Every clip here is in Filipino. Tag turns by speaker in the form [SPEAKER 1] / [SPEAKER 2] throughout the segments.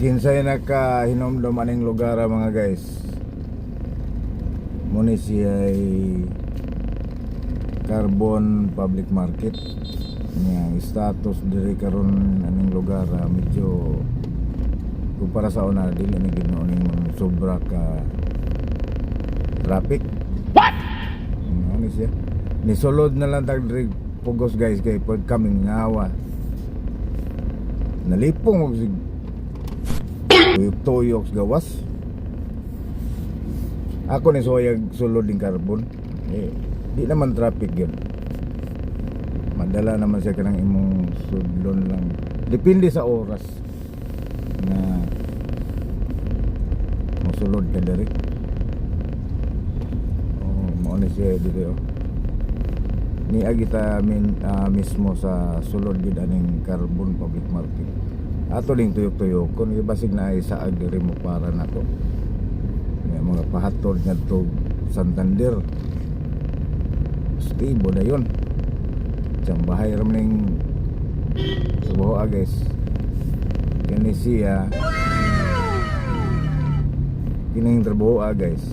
[SPEAKER 1] Kinsay nakahinomdom aning lugar ah, mga guys. Muni siya ay Carbon Public Market. Nga status diri karon aning lugar ah, medyo kumpara sa una dili na gino ning sobra ka traffic. What? Ano siya? Nisulod na lang tag diri pugos guys kay pag kaming ngawa. Nalipong og sa gawas. Ako ni soyag sulod ng carbon. Eh, di naman traffic yun. Madala naman siya kanang imong sudlon lang. Depende sa oras na mosulod ka diri. Oh, mao ni siya diri oh. Ni agita min ah, mismo sa sulod gid aning carbon public market. Ato ling tuyok-tuyok kun basig na isa ag diri mo para nato. May mga pahatod nga to Santander. Stibo na yun. Diyang bahay ram ning Subuho guys. Kini siya Kining trabaho ah guys.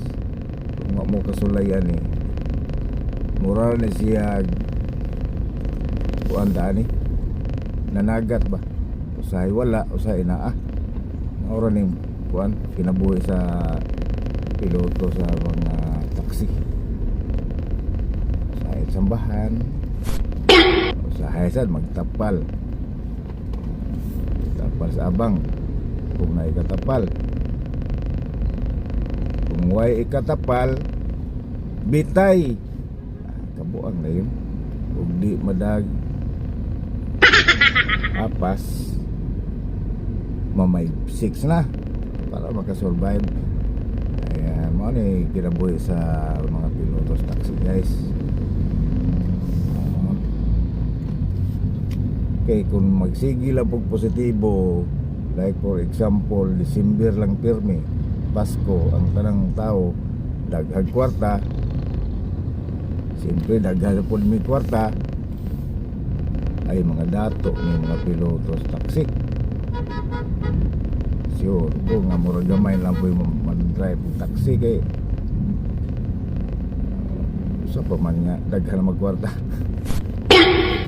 [SPEAKER 1] Kung mo kasulayan eh. Mura na siya kuan ta ni. Nanagat ba? Usahay wala, usahay naa. Ora ning kuan kinabuhi sa piloto sa mga taxi. Usahay sambahan. Usahay sad magtapal. Tapal sa abang. Kung na ikatapal. Kung way ikatapal, bitay. Ah, Kabuang na yun. Kung di madag apas mamay 6 na para makasurvive kaya mo ni kinabuhi sa mga pilotos taxi guys. Okay, kung magsigi lang pog positibo, like for example, December lang pirmi, Pasko, ang tanang tao, daghag kwarta, siyempre daghag po may kwarta, ay mga dato may mga pilotos taxi. Sure, kung nga mura gamay lang po yung man-drive ng taxi kay sa pa man nga daghan magkwarta.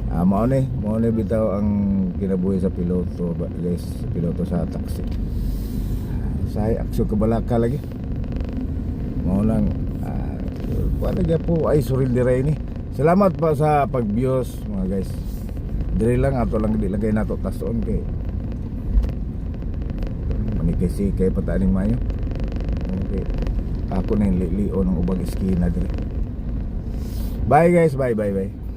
[SPEAKER 1] Ah, mao ni, mao ni bitaw ang kinabuhi sa piloto, sa piloto sa taxi. Say aksyon kabalaka lagi. Mao lang ah, kuha na gyud po ay suril dire ni. Salamat pa sa pag-views mga guys. Dire lang ato lang di lagay nato tason kay manikisi kay pataning mayo. Okay. Ako na yung lilion ng ubang iskina dire. Bye guys, bye bye bye.